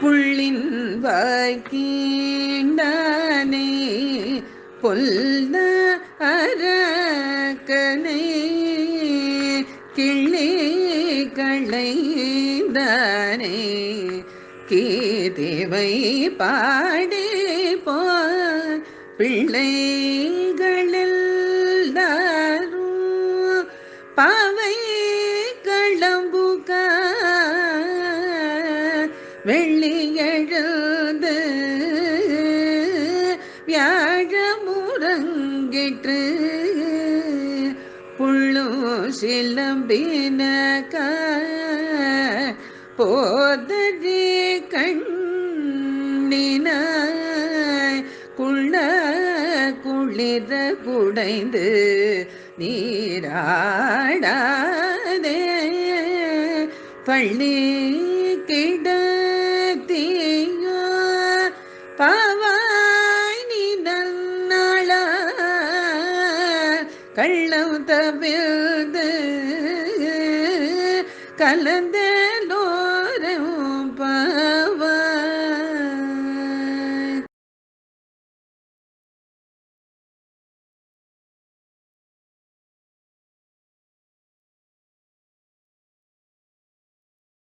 புள்ளின் வாய்க்கீண்டானே பொல்ல அரக்கனை கிள்ளி களைந்தானே கீதேவை பாடி போ பிள்ளைகளில் பாவை களம் வெள்ளி எழுந்து வியாழமுறங்கிற்று புள்ளு சிலம்பின போதடி கண்ணின குள்ள குளிர குடைந்து நீராடாதே. பள்ளி கிட பாவாய் நீ நன்னாள? கள்ளம் தவிர்ந்து கலந்தலோ